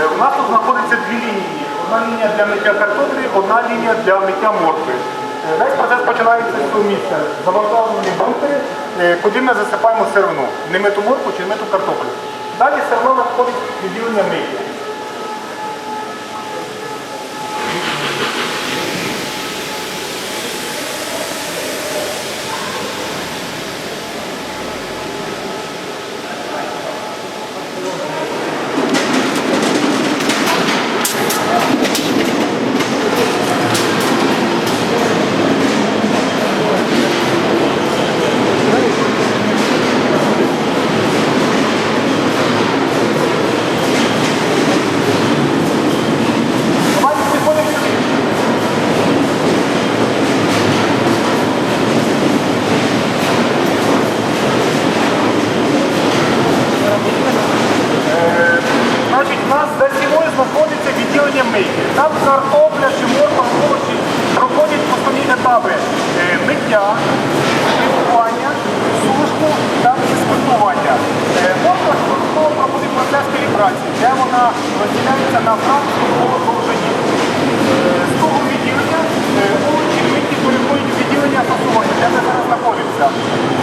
Е, У нас тут знаходиться дві лінії. Одна лінія для миття картоплі, одна лінія для миття моркви. Е, Весь процес починається з цього місця. Завантажені бункери, е, куди ми засипаємо сировину. Не миту морфу чи не миту картоплю. Далі сировина надходить відділення мийки. Давайте підходимо сюди. Е, Значить, у нас за стіною знаходиться відділення мийки. Там картопля чи морква, овочі проходять основні етапи е, миття, шліфування, сушку та іспитування. Е, Морква швидко проходить процес калібрації, де вона розділяється на фракцію по довжині. Е, З того відділення е, овочі переходять у відділення фасування, де ми зараз знаходимося.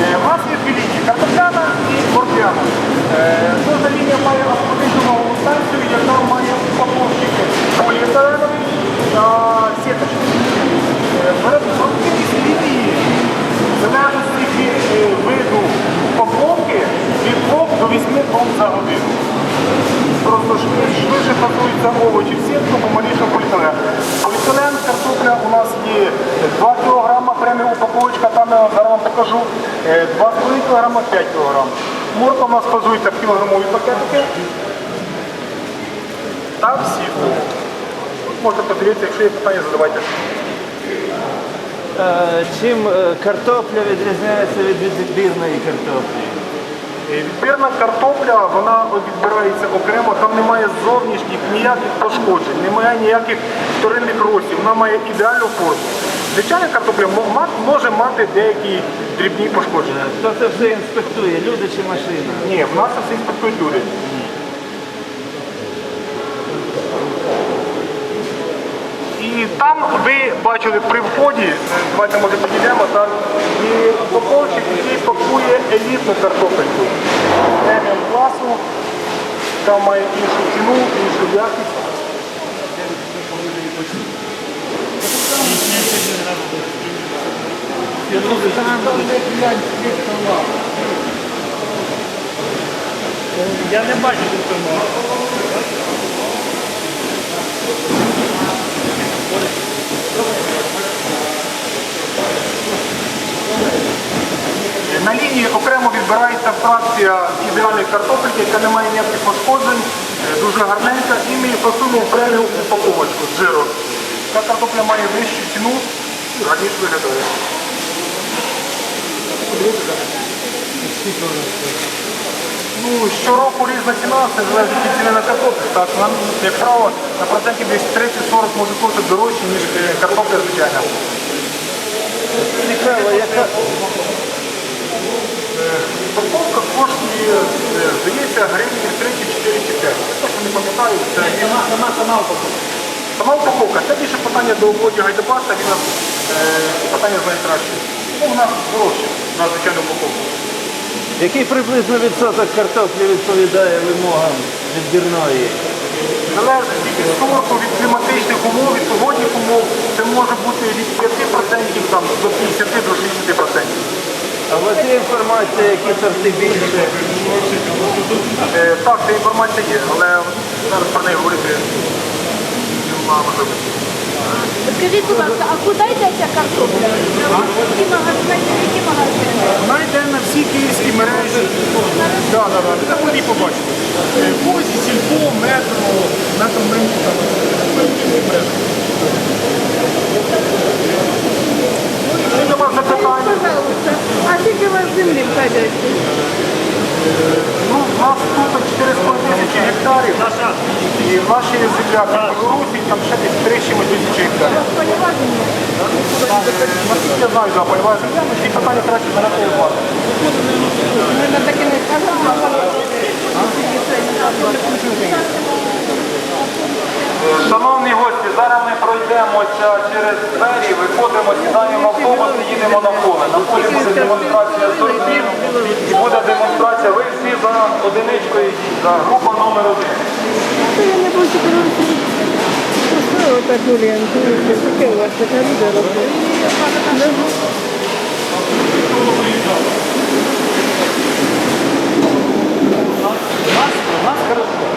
Е, У нас є дві лінії картопляна і морквяна. Е, Кожна лінія має автоматичну станцію, яка має упаковщики поліетиленові та сіточки. Е, Продуктивність лінії в залежності від е, виду упаковки від 2 до 8 тонн за годину. Просто швидше, швидше фасуються овочі помаліше поліетилен. Поліетилен, картопля у нас є 2 кг преміум упаковочка, там я зараз вам покажу, е, 2,5 кг, 5 кг. Морква у нас фазується в кілограмові пакетики. Та в сітку. Можете подивитися, якщо є питання, задавайте. Е, Чим е, картопля відрізняється від відбірної картоплі? Е, Відбірна картопля, вона відбирається окремо, там немає зовнішніх ніяких пошкоджень, немає ніяких вторинних ростів, вона має ідеальну форму. Звичайна картопля може мати деякі дрібні пошкодження. Хто це все інспектує, люди чи машина? Ні, в нас це все інспектують люди. І там ви бачили при вході, давайте може підійдемо, там і упаковщик, який пакує елітну картопельку. Преміум класу, там має іншу ціну, іншу якість. Я не бачу тут тому. На лінії окремо відбирається фракція ідеальної картопельки, яка не має ніяких пошкоджень, е, дуже гарненька, і ми фасуємо в упаковочку з жиром. Ця картопля має вищу ціну гарніше виглядає. Ну, щороку різна ціна, це залежить ціни на картоплю. Так, нам, як правило, на процентів десь 30-40 може коштувати дорожче, ніж е, картопля звичайна. Цікаво, яка Упаковка коштує, е, здається, гривні 3 чи 4 чи 5. Я точно не пам'ятаю, це Сама, упаковка. сама упаковка. Це більше питання до Володі Гайдебаста, він нас е, питання знає краще. Ну, у нас дорожче на звичайну упаковку. який приблизно відсоток картоплі відповідає вимогам відбірної? Залежить від сорту, від кліматичних умов, від погодних умов, це може бути від 5% там, до 50 до 60%. А у вас є інформація, які сорти більше? Е, так, ця інформація є, але зараз про неї говорити немає можливості. Скажіть, будь ласка, а куди йде ця картопля? Які магазини? Які магазини? Вона йде на всі київські мережі. Да, да. Ви там і побачите. Е, сільпо, метро, ринку, там, київські мережі. Ну, і нема запитання. А вас землі в хазяйстві? Ну, у нас тут 4,5 тисячі гектарів. І в нашій земля в Білорусі там ще десь 3 чимось тисячі гектарів. Польова земля. Наскільки я знаю, да, земля, але ці питання краще задати вас. Ми на таке не сказали. Виходимо, сідаємо в автобус їдемо на поле. На полі буде демонстрація сортів і буде демонстрація. Ви всі за одиничкою йдіть, за група номер один. У нас хорошо.